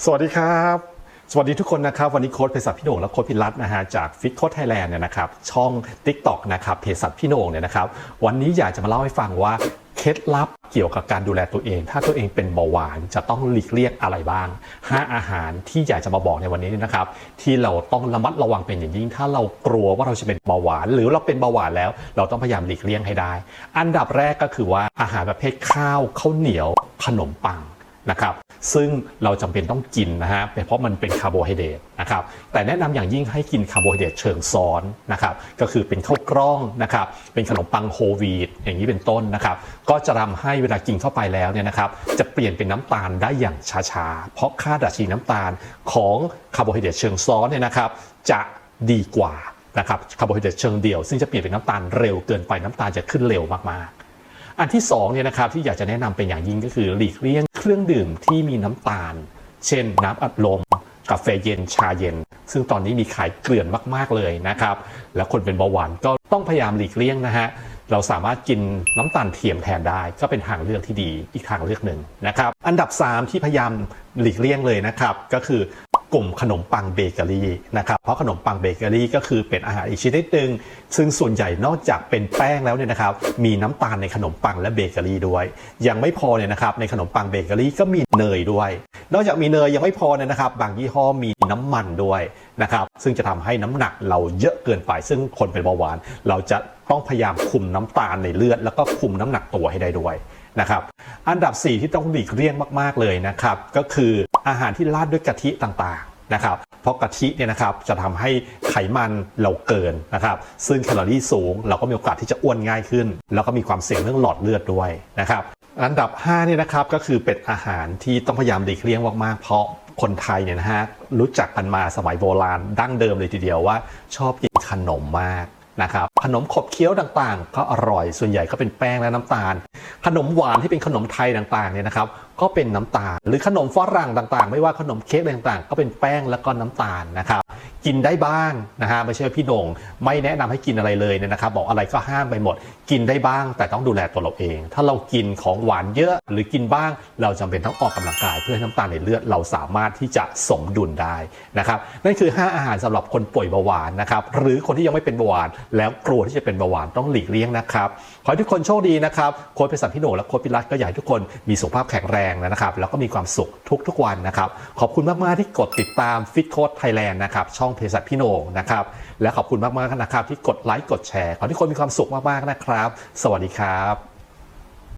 สวัสดีครับ สวัสดีทุกคนนะครับ วันนี้โค้ดเภสัชพี่โหน่งและโค้ดพิรัตน์นะฮะจากฟิตโค้ดไทยแลนด์เนี่ยนะครับช่อง TikTok นะครับเภสัชพี่โหน่งเนี่ยนะครับ วันนี้อยากจะมาเล่าให้ฟังว่าเคล็ดลับเกี่ยวกับการดูแลตัวเอง ถ้าตัวเองเป็นเบาหวานจะต้องหลีกเลี่ยงอะไรบ้าง 5 อาหารที่อยากจะมาบอกในวันนี้นะครับ ที่เราต้องระมัดระวังเป็นอย่างยิ่ง ถ้าเรากลัวว่าเราจะเป็นเบาหวาน หรือเราเป็นเบาหวานแล้ว เราต้องพยายามหลีกเลี่ยงให้ได้ อันดับแรกก็คือว่าอาหารประเภทข้าวข้าวเหนียวขนมปัง นะครับซึ่งเราจำเป็นต้องกินนะฮะเพราะมันเป็นคาร์โบไฮเดรตนะครับแต่แนะนำอย่างยิ่งให้กินคาร์โบไฮเดรตเชิงซ้อนนะครับก็คือเป็นข้าวกล้องนะครับเป็นขนมปังโฮลวีตอย่างนี้เป็นต้นนะครับก็จะทำให้เวลากินเข้าไปแล้วเนี่ยนะครับจะเปลี่ยนเป็นน้ำตาลได้อย่างช้าๆ เพราะค่าดัชนีน้ำตาลของคาร์โบไฮเดรตเชิงซ้อนเนี่ยนะครับจะดีกว่านะครับคาร์โบไฮเดรตเชิงเดียวซึ่งจะเปลี่ยนเป็นน้ำตาลเร็วเกินไปน้ำตาลจะขึ้นเร็วมากๆ อันที่2เนี่ยนะครับที่อยากจะแนะนำเป็นอย่างยิ่งก็คือหลีกเลี่ยง เครื่องดื่มที่มีน้ำตาล เช่นน้ำอัดลม กาแฟเย็นชาเย็น ซึ่งตอนนี้มีขายเกลื่อนมาก ๆ เลยนะครับ และคนเป็นเบาหวานก็ต้องพยายามหลีกเลี่ยงนะฮะเราสามารถกินน้ำตาลเทียมแทนได้ ก็เป็นทางเลือกที่ดีอีกทางเลือกหนึ่งนะครับ อันดับ 3 ที่พยายามหลีกเลี่ยงเลยนะครับ ก็คือ กลุ่มขนมปังเบเกอรี่นะครับเพราะขนมปังเบเกอรี่ก็คือเป็นอาหารอีกชนิดหนึ่งซึ่งส่วนใหญ่นอกจากเป็นแป้งแล้วเนี่ยนะครับมีน้ำตาลในขนมปังและเบเกอรี่ด้วยยังไม่พอเนี่ยนะครับในขนมปังเบเกอรี่ก็มีเนยด้วย นอกจากมีเนยยังไม่พอเนี่ยนะครับ บางยี่ห้อมีน้ำมันด้วยนะครับซึ่งจะทำให้น้ำหนักเราเยอะเกินไป ซึ่งคนเป็นเบาหวาน เราจะต้องพยายามคุมน้ำตาลในเลือด แล้วก็คุมน้ำหนักตัวให้ได้ด้วยนะครับอันดับ 4 ที่ต้องหลีกเลี่ยงมากๆเลยนะครับก็คืออาหารที่ราดด้วยกะทิต่างๆนะครับเพราะกะทิเนี่ยนะครับจะทำให้ไขมันเราเกินนะครับซึ่งแคลอรี่สูง เราก็มีโอกาสที่จะอ้วนง่ายขึ้น แล้วก็มีความเสี่ยงเรื่องหลอดเลือดด้วยนะครับอันดับ5เนี่ยนะครับก็คือเป็นอาหารที่ต้องพยายามหลีกเลี่ยงมากๆเพราะ คนไทยเนี่ยนะฮะรู้จักกันมาสมัยโบราณดั้งเดิมเลยทีเดียวว่า ชอบกินขนมมากนะครับขนมขบเคี้ยวต่างๆ ก็อร่อยส่วนใหญ่ก็เป็นแป้งและน้ำตาล ขนมหวานที่เป็นขนมไทยต่างๆเนี่ยนะครับก็เป็นน้ำตาล หรือขนมฝรั่งต่างๆ ไม่ว่าขนมเค้กต่างๆ ก็เป็นแป้งแล้วก็น้ำตาลนะครับ กินได้บ้างนะฮะไม่ใช่พี่โหน่งไม่แนะนำให้กินอะไรเลยเนี่ยนะครับบอกอะไรก็ห้ามไปหมด กินได้บ้างแต่ต้องดูแลตัวเราเอง ถ้าเรากินของหวานเยอะหรือกินบ้าง เราจำเป็นต้องออกกำลังกาย เพื่อให้น้ำตาลในเลือดเราสามารถที่จะสมดุลได้นะครับนั่นคือ 5 อาหารสำหรับคนป่วยเบาหวานนะครับหรือคนที่ยังไม่เป็นเบาหวาน แล้วกลัวที่จะเป็นเบาหวานต้องหลีกเลี่ยงนะครับขอให้ทุกคนโชคดีนะครับโค้ชเภสัชพี่โหน่งและโค้ชพิรัตก็อยากให้ทุกคนมีสุขภาพแข็งแรงนะครับแล้วก็มีความสุขทุกๆวันนะครับขอบคุณมากๆที่กดติดตาม Fit Coach Thailand นะครับช่องเภสัชพี่โนนะครับ และขอบคุณมากๆนะครับที่กดไลค์กดแชร์ขอให้ทุกคนมีความสุขมากๆนะครับ สวัสดีครับ